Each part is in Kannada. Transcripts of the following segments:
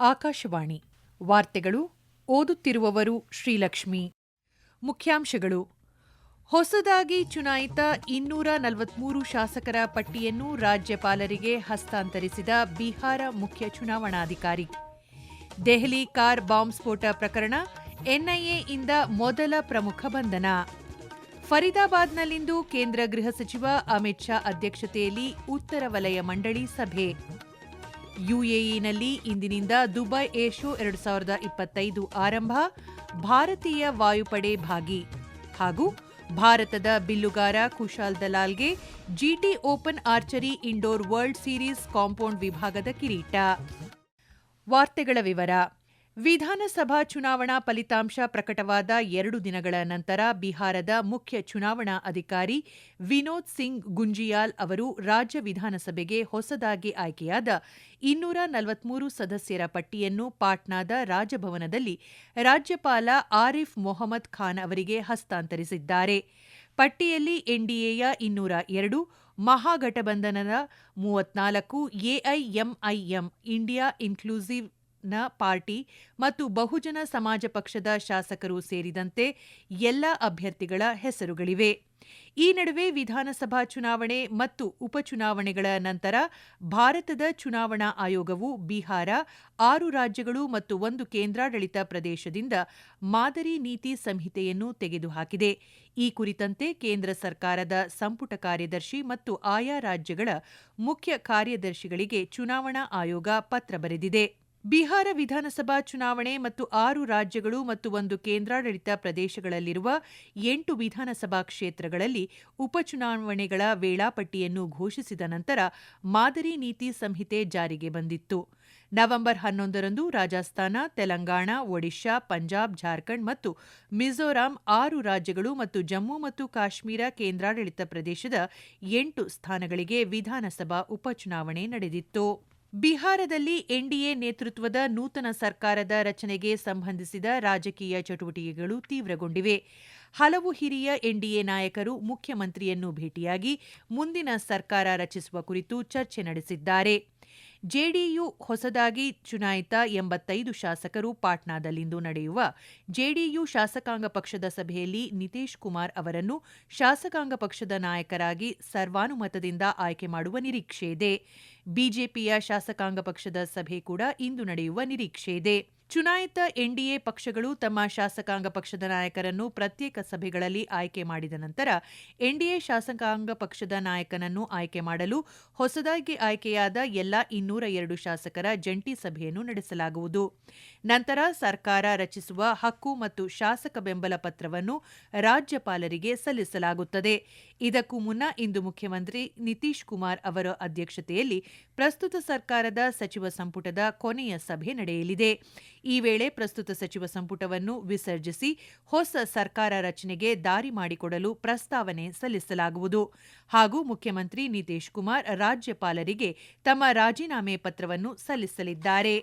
ಆಕಾಶವಾಣಿ. ವಾರ್ತೆಗಳು ಓದುತ್ತಿರುವವರು ಶ್ರೀಲಕ್ಷ್ಮಿ. ಮುಖ್ಯಾಂಶಗಳು. ಹೊಸದಾಗಿ ಚುನಾಯಿತ ಇನ್ನೂರ ನಲವತ್ಮೂರು ಶಾಸಕರ ಪಟ್ಟಿಯನ್ನು ರಾಜ್ಯಪಾಲರಿಗೆ ಹಸ್ತಾಂತರಿಸಿದ ಬಿಹಾರ ಮುಖ್ಯ ಚುನಾವಣಾಧಿಕಾರಿ. ದೆಹಲಿ ಕಾರ್ ಬಾಂಬ್ ಸ್ಫೋಟ ಪ್ರಕರಣ ಎನ್ಐಎಯಿಂದ ಮೊದಲ ಪ್ರಮುಖ ಬಂಧನ. ಫರೀದಾಬಾದ್ನಲ್ಲಿಂದು ಕೇಂದ್ರ ಗೃಹ ಸಚಿವ ಅಮಿತ್ ಶಾ ಅಧ್ಯಕ್ಷತೆಯಲ್ಲಿ ಉತ್ತರ ವಲಯ ಮಂಡಳಿ ಸಭೆ. ಯುಎಇನಲ್ಲಿ ಇಂದಿನಿಂದ ದುಬೈ ಶೋ ಎರಡು ಸಾವಿರದ ಇಪ್ಪತ್ತೈದು ಆರಂಭ, ಭಾರತೀಯ ವಾಯುಪಡೆ ಭಾಗಿ ಹಾಗೂ ಭಾರತದ ಬಿಲ್ಲುಗಾರ Kushal ದಲಾಲ್ಗೆ GT open archery indoor world series compound ವಿಭಾಗದ ಕಿರೀಟ. ವಾರ್ತೆಗಳ ವಿವರ. ವಿಧಾನಸಭಾ ಚುನಾವಣಾ ಫಲಿತಾಂಶ ಪ್ರಕಟವಾದ ಎರಡು ದಿನಗಳ ನಂತರ ಬಿಹಾರದ ಮುಖ್ಯ ಚುನಾವಣಾ ಅಧಿಕಾರಿ ವಿನೋದ್ ಸಿಂಗ್ ಗುಂಜಿಯಾಲ್ ಅವರು ರಾಜ್ಯ ವಿಧಾನಸಭೆಗೆ ಹೊಸದಾಗಿ ಆಯ್ಕೆಯಾದ ಇನ್ನೂರ ನಲವತ್ಮೂರು ಸದಸ್ಯರ ಪಟ್ಟಿಯನ್ನು ಪಾಟ್ನಾದ ರಾಜಭವನದಲ್ಲಿ ರಾಜ್ಯಪಾಲ ಆರಿಫ್ ಮೊಹಮ್ಮದ್ ಖಾನ್ ಅವರಿಗೆ ಹಸ್ತಾಂತರಿಸಿದ್ದಾರೆ. ಪಟ್ಟಿಯಲ್ಲಿ ಎನ್ಡಿಎಯ ಇನ್ನೂರ ಎರಡು, ಮಹಾಗಠಬಂಧನದ ಮೂವತ್ನಾಲ್ಕು ಎಐಎಂಐಎಂ, ಇಂಡಿಯಾ ಇನ್ಕ್ಲೂಸಿವ್ ನ ಪಾರ್ಟಿ ಮತ್ತು ಬಹುಜನ ಸಮಾಜ ಪಕ್ಷದ ಶಾಸಕರು ಸೇರಿದಂತೆ ಎಲ್ಲ ಅಭ್ಯರ್ಥಿಗಳ ಹೆಸರುಗಳಿವೆ. ಈ ನಡುವೆ ವಿಧಾನಸಭಾ ಚುನಾವಣೆ ಮತ್ತು ಉಪಚುನಾವಣೆಗಳ ನಂತರ ಭಾರತದ ಚುನಾವಣಾ ಆಯೋಗವು ಬಿಹಾರ, ಆರು ರಾಜ್ಯಗಳು ಮತ್ತು ಒಂದು ಕೇಂದ್ರಾಡಳಿತ ಪ್ರದೇಶದಿಂದ ಮಾದರಿ ನೀತಿ ಸಂಹಿತೆಯನ್ನು ತೆಗೆದುಹಾಕಿದೆ. ಈ ಕುರಿತಂತೆ ಕೇಂದ್ರ ಸರ್ಕಾರದ ಸಂಪುಟ ಕಾರ್ಯದರ್ಶಿ ಮತ್ತು ಆಯಾ ರಾಜ್ಯಗಳ ಮುಖ್ಯ ಕಾರ್ಯದರ್ಶಿಗಳಿಗೆ ಚುನಾವಣಾ ಆಯೋಗ ಪತ್ರ ಬರೆದಿದೆ. ಬಿಹಾರ ವಿಧಾನಸಭಾ ಚುನಾವಣೆ ಮತ್ತು ಆರು ರಾಜ್ಯಗಳು ಮತ್ತು ಒಂದು ಕೇಂದ್ರಾಡಳಿತ ಪ್ರದೇಶಗಳಲ್ಲಿರುವ ಎಂಟು ವಿಧಾನಸಭಾ ಕ್ಷೇತ್ರಗಳಲ್ಲಿ ಉಪಚುನಾವಣೆಗಳ ವೇಳಾಪಟ್ಟಿಯನ್ನು ಘೋಷಿಸಿದ ನಂತರ ಮಾದರಿ ನೀತಿ ಸಂಹಿತೆ ಜಾರಿಗೆ ಬಂದಿತ್ತು. ನವೆಂಬರ್ ಹನ್ನೊಂದರಂದು ರಾಜಸ್ಥಾನ, ತೆಲಂಗಾಣ, ಒಡಿಶಾ, ಪಂಜಾಬ್, ಜಾರ್ಖಂಡ್ ಮತ್ತು ಮಿಜೋರಾಂ ಆರು ರಾಜ್ಯಗಳು ಮತ್ತು ಜಮ್ಮು ಮತ್ತು ಕಾಶ್ಮೀರ ಕೇಂದ್ರಾಡಳಿತ ಪ್ರದೇಶದ ಎಂಟು ಸ್ಥಾನಗಳಿಗೆ ವಿಧಾನಸಭಾ ಉಪಚುನಾವಣೆ ನಡೆದಿತ್ತು. ಬಿಹಾರದಲ್ಲಿ ಎನ್ಡಿಎ ನೇತೃತ್ವದ ನೂತನ ಸರ್ಕಾರದ ರಚನೆಗೆ ಸಂಬಂಧಿಸಿದ ರಾಜಕೀಯ ಚಟುವಟಿಕೆಗಳು ತೀವ್ರಗೊಂಡಿವೆ. ಹಲವು ಹಿರಿಯ ಎನ್ಡಿಎ ನಾಯಕರು ಮುಖ್ಯಮಂತ್ರಿಯನ್ನು ಭೇಟಿಯಾಗಿ ಮುಂದಿನ ಸರ್ಕಾರ ರಚಿಸುವ ಕುರಿತು ಚರ್ಚೆ ನಡೆಸಿದ್ದಾರೆ. ಜೆಡಿಯು ಹೊಸದಾಗಿ ಚುನಾಯಿತ ಎಂಬತ್ತೈದು ಶಾಸಕರು ಪಾಟ್ನಾದಲ್ಲಿಂದು ನಡೆಯುವ ಜೆಡಿಯು ಶಾಸಕಾಂಗ ಪಕ್ಷದ ಸಭೆಯಲ್ಲಿ ನಿತೀಶ್ ಕುಮಾರ್ ಅವರನ್ನು ಶಾಸಕಾಂಗ ಪಕ್ಷದ ನಾಯಕರಾಗಿ ಸರ್ವಾನುಮತದಿಂದ ಆಯ್ಕೆ ಮಾಡುವ ನಿರೀಕ್ಷೆಯಿದೆ ಬಿಜೆಪಿಯ ಶಾಸಕಾಂಗ ಪಕ್ಷದ ಸಭೆ ಕೂಡ ಇಂದು ನಡೆಯುವ ನಿರೀಕ್ಷೆಯಿದೆ ಚುನಾಯಿತ ಎನ್ಡಿಎ ಪಕ್ಷಗಳು ತಮ್ಮ ಶಾಸಕಾಂಗ ಪಕ್ಷದ ನಾಯಕರನ್ನು ಪ್ರತ್ಯೇಕ ಸಭೆಗಳಲ್ಲಿ ಆಯ್ಕೆ ಮಾಡಿದ ನಂತರ ಎನ್ಡಿಎ ಶಾಸಕಾಂಗ ಪಕ್ಷದ ನಾಯಕನನ್ನು ಆಯ್ಕೆ ಮಾಡಲು ಹೊಸದಾಗಿ ಆಯ್ಕೆಯಾದ ಎಲ್ಲಾ ಇನ್ನೂರ ಎರಡು ಶಾಸಕರ ಜಂಟಿ ಸಭೆಯನ್ನು ನಡೆಸಲಾಗುವುದು. ನಂತರ ಸರ್ಕಾರ ರಚಿಸುವ ಹಕ್ಕು ಮತ್ತು ಶಾಸಕ ಬೆಂಬಲ ಪತ್ರವನ್ನು ರಾಜ್ಯಪಾಲರಿಗೆ ಸಲ್ಲಿಸಲಾಗುತ್ತದೆ. ಇದಕ್ಕೂ ಮುನ್ನ ಇಂದು ಮುಖ್ಯಮಂತ್ರಿ ನಿತೀಶ್ ಕುಮಾರ್ ಅವರ ಅಧ್ಯಕ್ಷತೆಯಲ್ಲಿ ಪ್ರಸ್ತುತ ಸರ್ಕಾರದ ಸಚಿವ ಸಂಪುಟದ ಕೊನೆಯ ಸಭೆ ನಡೆಯಲಿದೆ. ಈ ವೇಳೆ ಪ್ರಸ್ತುತ ಸಚಿವ ಸಂಪುಟವನ್ನು ವಿಸರ್ಜಿಸಿ ಹೊಸ ಸರ್ಕಾರ ರಚನೆಗೆ ದಾರಿ ಮಾಡಿಕೊಡಲು ಪ್ರಸ್ತಾವನೆ ಸಲ್ಲಿಸಲಾಗುವುದು. ಹಾಗೂ ಮುಖ್ಯಮಂತ್ರಿ ನಿತೀಶ್ ಕುಮಾರ್ ರಾಜ್ಯಪಾಲರಿಗೆ ತಮ್ಮ ರಾಜೀನಾಮೆ ಪತ್ರವನ್ನು ಸಲ್ಲಿಸಲಿದ್ದಾರೆ.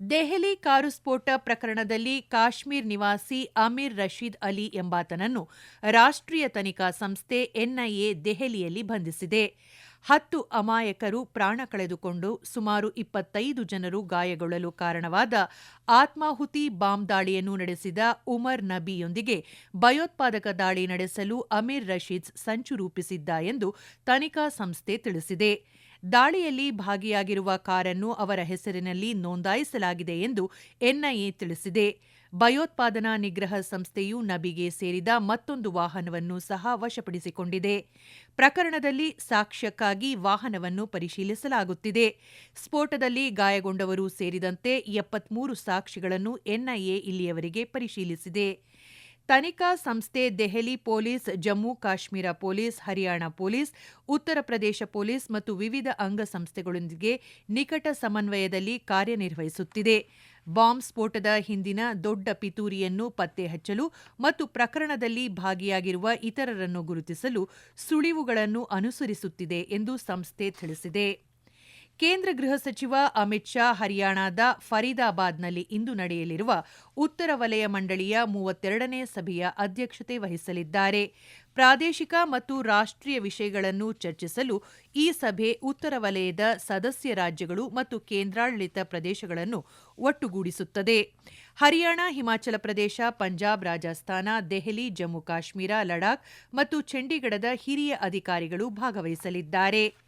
ದೆಹಲಿ ಕಾರು ಸ್ಫೋಟ ಪ್ರಕರಣದಲ್ಲಿ ಕಾಶ್ಮೀರ್ ನಿವಾಸಿ ಅಮೀರ್ ರಶೀದ್ ಅಲಿ ಎಂಬಾತನನ್ನು ರಾಷ್ಟ್ರೀಯ ತನಿಖಾ ಸಂಸ್ಥೆ ಎನ್ಐಎ ದೆಹಲಿಯಲ್ಲಿ ಬಂಧಿಸಿದೆ. ಹತ್ತು ಅಮಾಯಕರು ಪ್ರಾಣ ಕಳೆದುಕೊಂಡು ಸುಮಾರು ಇಪ್ಪತ್ತೈದು ಜನರು ಗಾಯಗೊಳ್ಳಲು ಕಾರಣವಾದ ಆತ್ಮಾಹುತಿ ಬಾಂಬ್ ದಾಳಿಯನ್ನು ನಡೆಸಿದ ಉಮರ್ ನಬಿಯೊಂದಿಗೆ ಭಯೋತ್ಪಾದಕ ದಾಳಿ ನಡೆಸಲು ಅಮೀರ್ ರಶೀದ್ ಸಂಚು ರೂಪಿಸಿದ್ದ ಎಂದು ತನಿಖಾ ಸಂಸ್ಥೆ ತಿಳಿಸಿದೆ. ದಾಳಿಯಲ್ಲಿ ಭಾಗಿಯಾಗಿರುವ ಕಾರನ್ನು ಅವರ ಹೆಸರಿನಲ್ಲಿ ನೋಂದಾಯಿಸಲಾಗಿದೆ ಎಂದು ಎನ್ಐಎ ತಿಳಿಸಿದೆ. ಭಯೋತ್ಪಾದನಾ ನಿಗ್ರಹ ಸಂಸ್ಥೆಯು ನಬಿಗೆ ಸೇರಿದ ಮತ್ತೊಂದು ವಾಹನವನ್ನು ಸಹ ವಶಪಡಿಸಿಕೊಂಡಿದೆ. ಪ್ರಕರಣದಲ್ಲಿ ಸಾಕ್ಷ್ಯಕ್ಕಾಗಿ ವಾಹನವನ್ನು ಪರಿಶೀಲಿಸಲಾಗುತ್ತಿದೆ. ಸ್ಫೋಟದಲ್ಲಿ ಗಾಯಗೊಂಡವರು ಸೇರಿದಂತೆ ಎಪ್ಪತ್ಮೂರು ಸಾಕ್ಷಿಗಳನ್ನು ಎನ್ಐಎ ಇಲ್ಲಿಯವರೆಗೆ ಪರಿಶೀಲಿಸಿದೆ. ತನಿಖಾ ಸಂಸ್ಥೆ Delhi police, Jammu Kashmir police, Haryana police, Uttar Pradesh police ಮತ್ತು ವಿವಿಧ ಅಂಗಸಂಸ್ಥೆಗಳೊಂದಿಗೆ ನಿಕಟ ಸಮನ್ವಯದಲ್ಲಿ ಕಾರ್ಯನಿರ್ವಹಿಸುತ್ತಿದೆ. ಬಾಂಬ್ ಸ್ಫೋಟದ ಹಿಂದಿನ ದೊಡ್ಡ ಪಿತೂರಿಯನ್ನು ಪತ್ತೆ ಹಚ್ಚಲು ಮತ್ತು ಪ್ರಕರಣದಲ್ಲಿ ಭಾಗಿಯಾಗಿರುವ ಇತರರನ್ನು ಗುರುತಿಸಲು ಸುಳಿವುಗಳನ್ನು ಅನುಸರಿಸುತ್ತಿದೆ ಎಂದು ಸಂಸ್ಥೆ ತಿಳಿಸಿದೆ. ಕೇಂದ್ರ ಗೃಹ ಸಚಿವ ಅಮಿತ್ ಶಾ ಹರಿಯಾಣದ ಫರೀದಾಬಾದ್ನಲ್ಲಿ ಇಂದು ನಡೆಯಲಿರುವ ಉತ್ತರ ವಲಯ ಮಂಡಳಿಯ ಮೂವತ್ತೆರಡನೇ ಸಭೆಯ ಅಧ್ಯಕ್ಷತೆ ವಹಿಸಲಿದ್ದಾರೆ. ಪ್ರಾದೇಶಿಕ ಮತ್ತು ರಾಷ್ಟ್ರೀಯ ವಿಷಯಗಳನ್ನು ಚರ್ಚಿಸಲು ಈ ಸಭೆ ಉತ್ತರ ವಲಯದ ಸದಸ್ಯ ರಾಜ್ಯಗಳು ಮತ್ತು ಕೇಂದ್ರಾಡಳಿತ ಪ್ರದೇಶಗಳನ್ನು ಒಟ್ಟುಗೂಡಿಸುತ್ತದೆ. ಹರಿಯಾಣ, ಹಿಮಾಚಲ ಪ್ರದೇಶ, ಪಂಜಾಬ್, ರಾಜಸ್ಥಾನ, ದೆಹಲಿ, ಜಮ್ಮು ಕಾಶ್ಮೀರ, ಲಡಾಖ್ ಮತ್ತು ಚಂಡೀಗಢದ ಹಿರಿಯ ಅಧಿಕಾರಿಗಳು ಭಾಗವಹಿಸಲಿದ್ದಾರೆ.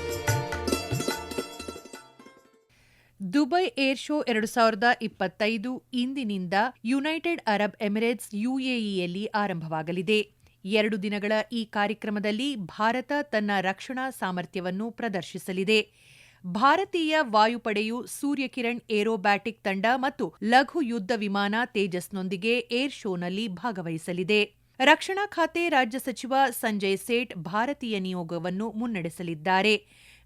ದುಬೈ ಏರ್ ಶೋ ಎರಡು ಸಾವಿರದ ಇಪ್ಪತ್ತೈದು ಇಂದಿನಿಂದ ಯುನೈಟೆಡ್ ಅರಬ್ ಎಮಿರೇಟ್ಸ್ ಯುಎಇಯಲ್ಲಿ ಆರಂಭವಾಗಲಿದೆ. ಎರಡು ದಿನಗಳ ಈ ಕಾರ್ಯಕ್ರಮದಲ್ಲಿ ಭಾರತ ತನ್ನ ರಕ್ಷಣಾ ಸಾಮರ್ಥ್ಯವನ್ನು ಪ್ರದರ್ಶಿಸಲಿದೆ. ಭಾರತೀಯ ವಾಯುಪಡೆಯು ಸೂರ್ಯಕಿರಣ್ ಏರೋಬ್ಯಾಟಿಕ್ ತಂಡ ಮತ್ತು ಲಘು ಯುದ್ಧ ವಿಮಾನ ತೇಜಸ್ನೊಂದಿಗೆ ಏರ್ ಶೋನಲ್ಲಿ ಭಾಗವಹಿಸಲಿದೆ. ರಕ್ಷಣಾ ಖಾತೆ ರಾಜ್ಯ ಸಚಿವ ಸಂಜಯ್ ಸೇಠ್ ಭಾರತೀಯ ನಿಯೋಗವನ್ನು ಮುನ್ನಡೆಸಲಿದ್ದಾರೆ.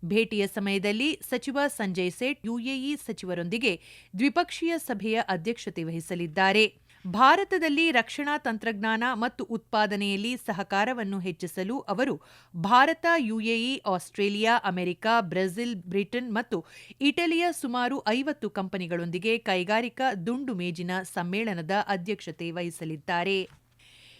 ಭೇಟಿಯ ಸಮಯದಲ್ಲಿ ಸಚಿವ ಸಂಜಯ್ ಸೇಠ್ ಯುಎಇ ಸಚಿವರೊಂದಿಗೆ ದ್ವಿಪಕ್ಷೀಯ ಸಭೆಯ ಅಧ್ಯಕ್ಷತೆ ವಹಿಸಲಿದ್ದಾರೆ. ಭಾರತದಲ್ಲಿ ರಕ್ಷಣಾ ತಂತ್ರಜ್ಞಾನ ಮತ್ತು ಉತ್ಪಾದನೆಯಲ್ಲಿ ಸಹಕಾರವನ್ನು ಹೆಚ್ಚಿಸಲು ಅವರು Bharat, UAE, Australia, America, Brazil, Britain ಮತ್ತು ಇಟಲಿಯ ಸುಮಾರು ಐವತ್ತು ಕಂಪನಿಗಳೊಂದಿಗೆ ಕೈಗಾರಿಕಾ ದುಂಡು ಮೇಜಿನ ಸಮ್ಮೇಳನದ ಅಧ್ಯಕ್ಷತೆ ವಹಿಸಲಿದ್ದಾರೆ.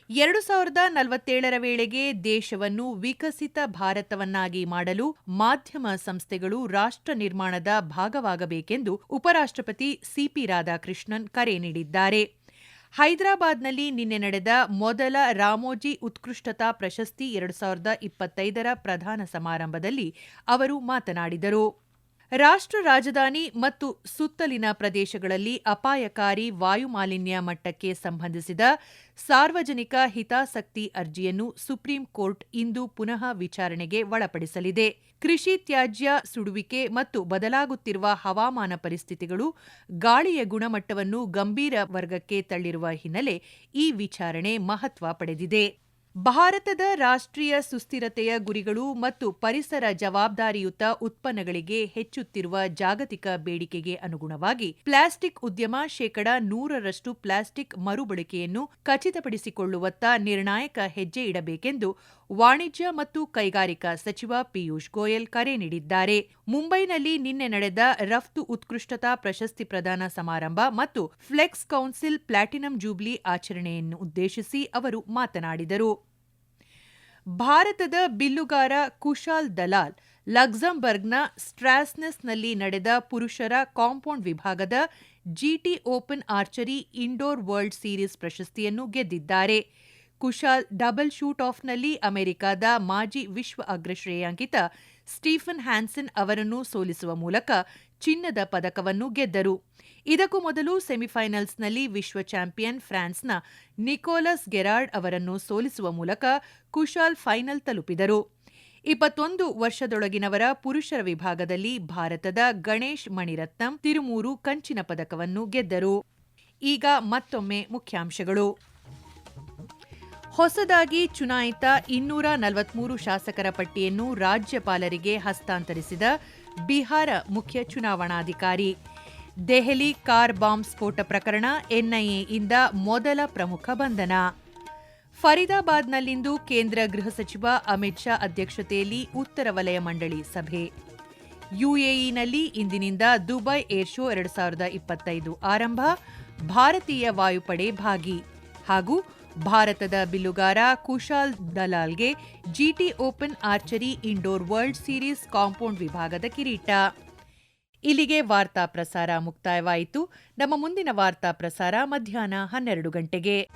ಎರಡು ಸಾವಿರದ ನಲವತ್ತೇಳರ ವೇಳೆಗೆ ದೇಶವನ್ನು ವಿಕಸಿತ ಭಾರತವನ್ನಾಗಿ ಮಾಡಲು ಮಾಧ್ಯಮ ಸಂಸ್ಥೆಗಳು ರಾಷ್ಟ್ರ ನಿರ್ಮಾಣದ ಭಾಗವಾಗಬೇಕೆಂದು ಉಪರಾಷ್ಟ್ರಪತಿ ಸಿಪಿ ರಾಧಾಕೃಷ್ಣನ್ ಕರೆ ನೀಡಿದ್ದಾರೆ. ಹೈದರಾಬಾದ್ನಲ್ಲಿ ನಿನ್ನೆ ನಡೆದ ಮೊದಲ ರಾಮೋಜಿ ಉತ್ಕೃಷ್ಟತಾ ಪ್ರಶಸ್ತಿ ಎರಡು ಸಾವಿರದ ಇಪ್ಪತ್ತೈದರ ಪ್ರಧಾನ ಸಮಾರಂಭದಲ್ಲಿ ಅವರು ಮಾತನಾಡಿದರು. ರಾಷ್ಟ್ರ ರಾಜಧಾನಿ ಮತ್ತು ಸುತ್ತಲಿನ ಪ್ರದೇಶಗಳಲ್ಲಿ ಅಪಾಯಕಾರಿ ವಾಯುಮಾಲಿನ್ಯ ಮಟ್ಟಕ್ಕೆ ಸಂಬಂಧಿಸಿದ ಸಾರ್ವಜನಿಕ ಹಿತಾಸಕ್ತಿ ಅರ್ಜಿಯನ್ನು ಸುಪ್ರೀಂ ಕೋರ್ಟ್ ಇಂದು ಪುನಃ ವಿಚಾರಣೆಗೆ ಒಳಪಡಿಸಲಿದೆ. ಕೃಷಿ ತ್ಯಾಜ್ಯ ಸುಡುವಿಕೆ ಮತ್ತು ಬದಲಾಗುತ್ತಿರುವ ಹವಾಮಾನ ಪರಿಸ್ಥಿತಿಗಳು ಗಾಳಿಯ ಗುಣಮಟ್ಟವನ್ನು ಗಂಭೀರ ವರ್ಗಕ್ಕೆ ತಳ್ಳಿರುವ ಹಿನ್ನೆಲೆ ಈ ವಿಚಾರಣೆ ಮಹತ್ವ ಪಡೆದಿದೆ. ಭಾರತದ ರಾಷ್ಟ್ರೀಯ ಸುಸ್ಥಿರತೆಯ ಗುರಿಗಳು ಮತ್ತು ಪರಿಸರ ಜವಾಬ್ದಾರಿಯುತ ಉತ್ಪನ್ನಗಳಿಗೆ ಹೆಚ್ಚುತ್ತಿರುವ ಜಾಗತಿಕ ಬೇಡಿಕೆಗೆ ಅನುಗುಣವಾಗಿ ಪ್ಲಾಸ್ಟಿಕ್ ಉದ್ಯಮ ಶೇಕಡ ನೂರರಷ್ಟು ಪ್ಲಾಸ್ಟಿಕ್ ಮರುಬಳಕೆಯನ್ನು ಖಚಿತಪಡಿಸಿಕೊಳ್ಳುವತ್ತ ನಿರ್ಣಾಯಕ ಹೆಜ್ಜೆ ಇಡಬೇಕೆಂದು ವಾಣಿಜ್ಯ ಮತ್ತು ಕೈಗಾರಿಕಾ ಸಚಿವ ಪಿಯೂಷ್ ಗೋಯಲ್ ಕರೆ ನೀಡಿದ್ದಾರೆ. ಮುಂಬೈನಲ್ಲಿ ನಿನ್ನೆ ನಡೆದ ರಫ್ತು ಉತ್ಕೃಷ್ಟತಾ ಪ್ರಶಸ್ತಿ ಪ್ರದಾನ ಸಮಾರಂಭ ಮತ್ತು ಫ್ಲೆಕ್ಸ್ ಕೌನ್ಸಿಲ್ ಪ್ಲಾಟಿನಂ ಜೂಬ್ಲಿ ಆಚರಣೆಯನ್ನು ಉದ್ದೇಶಿಸಿ ಅವರು ಮಾತನಾಡಿದರು. ಭಾರತದ ಬಿಲ್ಲುಗಾರ ಕುಶಾಲ್ ದಲಾಲ್ ಲಕ್ಸಂಬರ್ಗ್ನ ಸ್ಟ್ರಾಸ್ನೆಸ್ನಲ್ಲಿ ನಡೆದ ಪುರುಷರ ಕಾಂಪೌಂಡ್ ವಿಭಾಗದ GT open archery indoor world series ಪ್ರಶಸ್ತಿಯನ್ನು ಗೆದ್ದಿದ್ದಾರೆ. ಕುಶಾಲ್ ಡಬಲ್ ಶೂಟ್ ಆಫ್ನಲ್ಲಿ ಅಮೆರಿಕದ ಮಾಜಿ ವಿಶ್ವ ಅಗ್ರಶ್ರೇಯಾಂಕಿತ ಸ್ಟೀಫನ್ ಹ್ಯಾನ್ಸನ್ ಅವರನ್ನು ಸೋಲಿಸುವ ಮೂಲಕ ಚಿನ್ನದ ಪದಕವನ್ನು ಗೆದ್ದರು. ಇದಕ್ಕೂ ಮೊದಲು ಸೆಮಿಫೈನಲ್ಸ್ನಲ್ಲಿ ವಿಶ್ವ ಚಾಂಪಿಯನ್ ಫ್ರಾನ್ಸ್ನ ನಿಕೋಲಸ್ ಗೆರಾರ್ಡ್ ಅವರನ್ನು ಸೋಲಿಸುವ ಮೂಲಕ ಕುಶಾಲ್ ಫೈನಲ್ ತಲುಪಿದರು. ಇಪ್ಪತ್ತೊಂದು ವರ್ಷದೊಳಗಿನವರ ಪುರುಷರ ವಿಭಾಗದಲ್ಲಿ ಭಾರತದ ಗಣೇಶ್ ಮಣಿರತ್ನಂ ತಿರುಮೂರು ಕಂಚಿನ ಪದಕವನ್ನು ಗೆದ್ದರು. ಈಗ ಮತ್ತೊಮ್ಮೆ ಮುಖ್ಯಾಂಶಗಳು. ಹೊಸದಾಗಿ ಚುನಾಯಿತ ಇನ್ನೂರ ನಲವತ್ಮೂರು ಶಾಸಕರ ಪಟ್ಟಿಯನ್ನು ರಾಜ್ಯಪಾಲರಿಗೆ ಹಸ್ತಾಂತರಿಸಿದ ಬಿಹಾರ ಮುಖ್ಯ ಚುನಾವಣಾಧಿಕಾರಿ. ದೆಹಲಿ ಕಾರ್ ಬಾಂಬ್ ಸ್ಫೋಟ ಪ್ರಕರಣ ಎನ್ಐಎಯಿಂದ ಮೊದಲ ಪ್ರಮುಖ ಬಂಧನ. ಫರೀದಾಬಾದ್ನಲ್ಲಿಂದು ಕೇಂದ್ರ ಗೃಹ ಸಚಿವ ಅಮಿತ್ ಶಾ ಅಧ್ಯಕ್ಷತೆಯಲ್ಲಿ ಉತ್ತರ ವಲಯ ಮಂಡಳಿ ಸಭೆ. ಯುಎಇನಲ್ಲಿ ಇಂದಿನಿಂದ ದುಬೈ ಏರ್ ಶೋ ಎರಡು ಸಾವಿರದ ಇಪ್ಪತ್ತೈದು ಆರಂಭ, ಭಾರತೀಯ ವಾಯುಪಡೆ ಭಾಗಿ ಹಾಗೂ ಭಾರತದ ಬಿಲ್ಲುಗಾರ Kushal ದಲಾಲ್ಗೆ GT open archery indoor world series compound ವಿಭಾಗದ ಕಿರೀಟ. ಇಲ್ಲಿಗೆ ವಾರ್ತಾ ಪ್ರಸಾರ ಮುಕ್ತಾಯವಾಯಿತು. ನಮ್ಮ ಮುಂದಿನ ವಾರ್ತಾ ಪ್ರಸಾರ ಮಧ್ಯಾಹ್ನ ಹನ್ನೆರಡು ಗಂಟೆಗೆ.